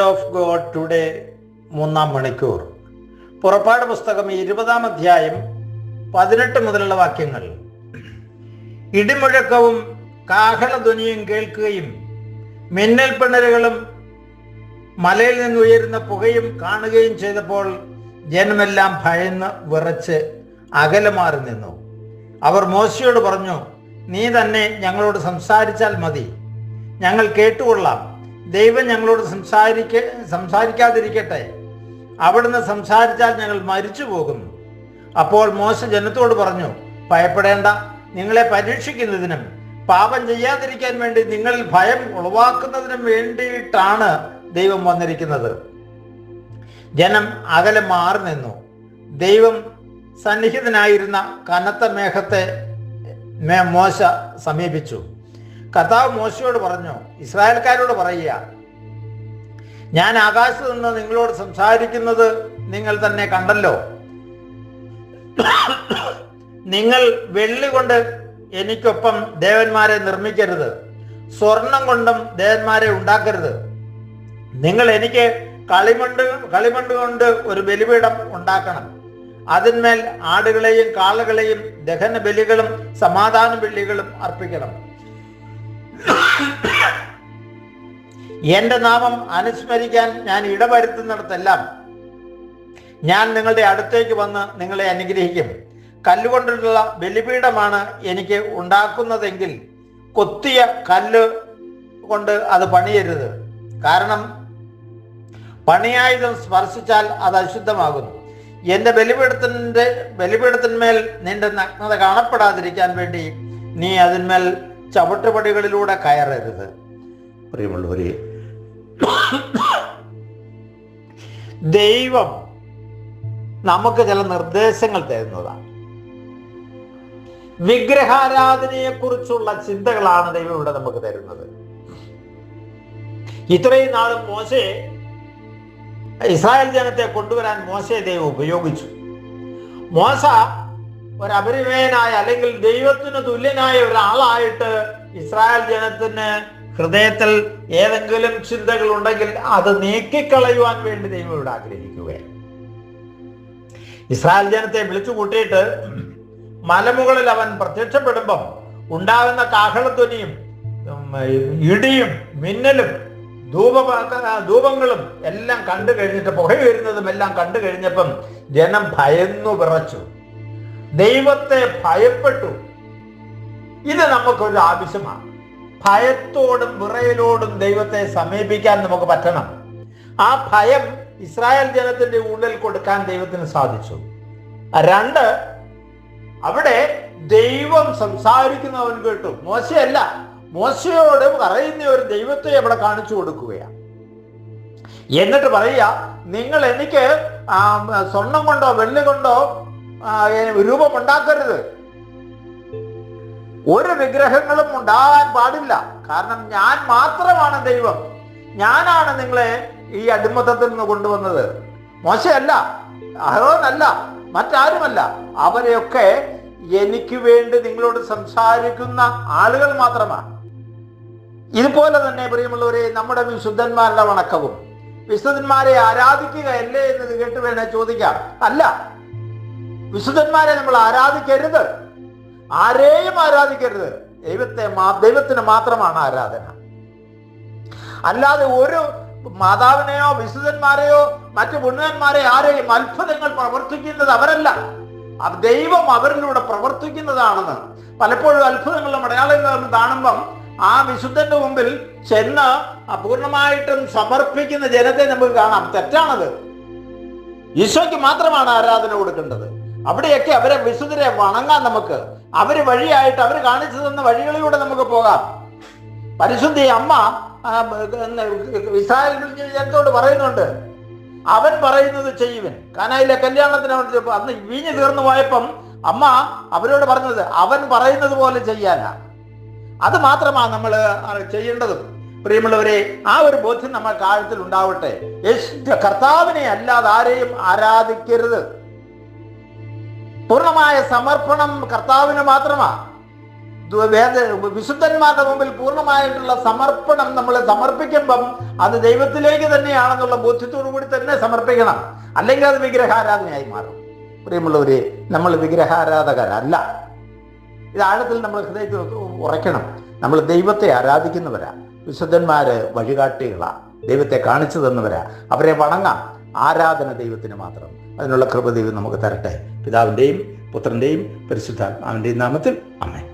Word of God today മൂന്നാം മണിക്കൂർ. പുറപ്പാട് പുസ്തകം ഇരുപതാം അധ്യായം പതിനെട്ട് മുതലുള്ള വാക്യങ്ങൾ. ഇടിമുഴക്കവും കാഹളധ്വനിയും കേൾക്കുകയും മിന്നൽ പിണരുകളും മലയിൽ നിന്ന് ഉയരുന്ന പുകയും കാണുകയും ചെയ്തപ്പോൾ ജനമെല്ലാം ഭയന്ന് വിറച്ച് അകലമാറി നിന്നു. അവർ മോശയോട് പറഞ്ഞു നീ തന്നെ ഞങ്ങളോട് സംസാരിച്ചാൽ മതി. ഞങ്ങൾ കേട്ടുകൊള്ളാം. ദൈവം ഞങ്ങളോട് സംസാരിക്ക സംസാരിക്കാതിരിക്കട്ടെ. അവിടുന്ന് സംസാരിച്ചാൽ ഞങ്ങൾ മരിച്ചു പോകുന്നു. അപ്പോൾ മോശ ജനത്തോട് പറഞ്ഞു ഭയപ്പെടേണ്ട. നിങ്ങളെ പരീക്ഷിക്കുന്നതിനും പാപം ചെയ്യാതിരിക്കാൻ വേണ്ടി നിങ്ങളിൽ ഭയം ഉളവാക്കുന്നതിനും വേണ്ടിയിട്ടാണ് ദൈവം വന്നിരിക്കുന്നത്. ജനം അകലെ മാറി നിന്നു. ദൈവം സന്നിഹിതനായിരുന്ന കനത്ത മേഘത്തെ മോശ സമീപിച്ചു. കർത്താവ് മോശയോട് പറഞ്ഞു? ഇസ്രായേൽക്കാരോട് പറയുക. ഞാൻ ആകാശത്ത് നിന്ന് നിങ്ങളോട് സംസാരിക്കുന്നത് നിങ്ങൾ തന്നെ കണ്ടല്ലോ. നിങ്ങൾ വെള്ളി കൊണ്ട് എനിക്കൊപ്പം ദേവന്മാരെ നിർമ്മിക്കരുത്. സ്വർണം കൊണ്ടും ദേവന്മാരെ ഉണ്ടാക്കരുത്. നിങ്ങൾ എനിക്ക് കളിമണ്ട് കളിമണ്ട് കൊണ്ട് ഒരു ബലിപീഠം ഉണ്ടാക്കണം. അതിന്മേൽ ആടുകളെയും കാളകളെയും ദഹന ബലികളും സമാധാന ബലികളും അർപ്പിക്കണം. എന്റെ നാമം അനുസ്മരിക്കാൻ ഞാൻ ഇടവരുത്തുന്നിടത്തെല്ലാം ഞാൻ നിങ്ങളുടെ അടുത്തേക്ക് വന്ന് നിങ്ങളെ അനുഗ്രഹിക്കും. കല്ലുകൊണ്ടുള്ള ബലിപീഠമാണ് എനിക്ക് ഉണ്ടാക്കുന്നതെങ്കിൽ കൊത്തിയ കല്ല് കൊണ്ട് അത് പണിയരുത്. കാരണം പണിയായുധം സ്പർശിച്ചാൽ അത് അശുദ്ധമാകുന്നു. എന്റെ ബലിപീഠത്തിന്റെ ബലിപീഠത്തിന്മേൽ നിന്റെ നഗ്നത കാണപ്പെടാതിരിക്കാൻ വേണ്ടി നീ അതിന്മേൽ ചവിട്ടുപടികളിലൂടെ കയറരുത്. പ്രിയമുള്ളവരെ ദൈവം നമുക്ക് ചില നിർദ്ദേശങ്ങൾ തരുന്നതാണ്. വിഗ്രഹാരാധനയെ കുറിച്ചുള്ള ചിന്തകളാണ് ദൈവം ഇവിടെ നമുക്ക് തരുന്നത്. ഇത്രയും നാളും മോശയെ ഇസ്രായേൽ ജനത്തെ കൊണ്ടുവരാൻ മോശയെ ദൈവം ഉപയോഗിച്ചു. മോശ ഒരു അപരിമേയനായ അല്ലെങ്കിൽ ദൈവത്തിന് തുല്യനായ ഒരാളായിട്ട് ഇസ്രായേൽ ജനത്തിന് ഹൃദയത്തിൽ ഏതെങ്കിലും ചിന്തകൾ ഉണ്ടെങ്കിൽ അത് നീക്കിക്കളയുവാൻ വേണ്ടി ദൈവം ഇവിടെ ആഗ്രഹിക്കുകയാണ്. ഇസ്രായേൽ ജനത്തെ വിളിച്ചു കൂട്ടിയിട്ട് മലമുകളിൽ അവൻ പ്രത്യക്ഷപ്പെടുമ്പം ഉണ്ടാകുന്ന കാഹളധ്വനിയും ഇടിയും മിന്നലും ധൂപ ധൂപങ്ങളും എല്ലാം കണ്ടു കഴിഞ്ഞിട്ട് പുക വരുന്നതും എല്ലാം കണ്ടു കഴിഞ്ഞപ്പം ജനം ഭയന്നു വിറച്ചു. ദൈവത്തെ ഭയപ്പെട്ടു. ഇത് നമുക്കൊരു ആവശ്യമാണ്. ഭയത്തോടും വിറയലോടും ദൈവത്തെ സമീപിക്കാൻ നമുക്ക് പറ്റണം. ആ ഭയം ഇസ്രായേൽ ജനത്തിന്റെ ഉള്ളിൽ കൊടുക്കാൻ ദൈവത്തിന് സാധിച്ചു. രണ്ട് അവിടെ ദൈവം സംസാരിക്കുന്നവൻ കേട്ടു. മോശയല്ല മോശയോട് പറയുന്ന ഒരു ദൈവത്തെ അവിടെ കാണിച്ചു കൊടുക്കുകയാണ്. എന്നിട്ട് പറയുക നിങ്ങൾ എനിക്ക് സ്വർണം കൊണ്ടോ വെള്ളി കൊണ്ടോ ആ, രൂപം ഉണ്ടാക്കരുത് ഒരു വിഗ്രഹങ്ങളും ഉണ്ടാകാൻ പാടില്ല. കാരണം ഞാൻ മാത്രമാണ് ദൈവം. ഞാനാണ് നിങ്ങളെ ഈ അടിമത്തത്തിൽ നിന്ന് കൊണ്ടുവന്നത്. മോശമല്ല അഹോനല്ല മറ്റാരുമല്ല. അവരെയൊക്കെ എനിക്ക് വേണ്ടി നിങ്ങളോട് സംസാരിക്കുന്ന ആളുകൾ മാത്രമാണ്. ഇതുപോലെ തന്നെ പ്രിയമുള്ളവരെ നമ്മുടെ വിശുദ്ധന്മാരുടെ വണക്കവും വിശുദ്ധന്മാരെ ആരാധിക്കുകയല്ലേ എന്ന് കേട്ട് വേണേ ചോദിക്കാം. അല്ല വിശുദ്ധന്മാരെ നമ്മൾ ആരാധിക്കരുത്. ആരെയും ആരാധിക്കരുത്. ദൈവത്തെ ദൈവത്തിന് മാത്രമാണ് ആരാധന. അല്ലാതെ ഒരു മാതാവിനെയോ വിശുദ്ധന്മാരെയോ മറ്റു പുണ്യന്മാരെ ആരെയും അത്ഭുതങ്ങൾ പ്രവർത്തിക്കുന്നത് അവരല്ല. ദൈവം അവരിലൂടെ പ്രവർത്തിക്കുന്നതാണെന്ന്. പലപ്പോഴും അത്ഭുതങ്ങളും അടയാളങ്ങളും കാണുമ്പം ആ വിശുദ്ധന്റെ മുമ്പിൽ ചെന്ന് പൂർണമായിട്ടും സമർപ്പിക്കുന്ന ജനത്തെ നമുക്ക് കാണാം. തെറ്റാണത്. ഈശോയ്ക്ക് മാത്രമാണ് ആരാധന കൊടുക്കേണ്ടത്. അവിടെയൊക്കെ അവരെ വിശുദ്ധരെ വണങ്ങാൻ നമുക്ക്. അവർ വഴിയായിട്ട് അവർ കാണിച്ചു തന്ന വഴികളിലൂടെ നമുക്ക് പോകാം. പരിശുദ്ധി അമ്മ ഇസ്രായേൽ ജനത്തോട് പറയുന്നുണ്ട്? അവൻ പറയുന്നത് ചെയ്യുവൻ. കാനായിലെ കല്യാണത്തിന് അവൻ അന്ന് വീഞ്ഞു തീർന്നു പോയപ്പം അമ്മ അവരോട് പറഞ്ഞത് അവൻ പറയുന്നത് പോലെ ചെയ്യാനാ. അത് മാത്രമാണ് നമ്മൾ ചെയ്യേണ്ടതും. പ്രിയമുള്ളവരെ ആ ഒരു ബോധ്യം നമ്മൾ കാലത്തിൽ ഉണ്ടാവട്ടെ കർത്താവിനെ അല്ലാതെ ആരെയും ആരാധിക്കരുത്. പൂർണമായ സമർപ്പണം കർത്താവിന് മാത്രമാ. വിശുദ്ധന്മാരുടെ മുമ്പിൽ പൂർണമായിട്ടുള്ള സമർപ്പണം നമ്മൾ സമർപ്പിക്കുമ്പം അത് ദൈവത്തിലേക്ക് തന്നെയാണെന്നുള്ള ബോധ്യത്തോടു കൂടി തന്നെ സമർപ്പിക്കണം. അല്ലെങ്കിൽ അത് വിഗ്രഹാരാധനയായി മാറും. പ്രിയമുള്ളവരെ നമ്മൾ വിഗ്രഹാരാധകരല്ല. ഇത് ആഴത്തിൽ നമ്മൾ ഹൃദയത്തിൽ ഉറയ്ക്കണം. നമ്മൾ ദൈവത്തെ ആരാധിക്കുന്നവരാ. വിശുദ്ധന്മാര് വഴികാട്ടികളാ. ദൈവത്തെ കാണിച്ചു തന്നവരാ. അവരെ വണങ്ങാം. ആരാധന ദൈവത്തിന് മാത്രം. അതിനുള്ള കൃപ ദൈവം നമുക്ക് തരട്ടെ. പിതാവിന്റെയും പുത്രന്റെയും പരിശുദ്ധാത്മാവിന്റെയും നാമത്തിൽ. അമ്മേ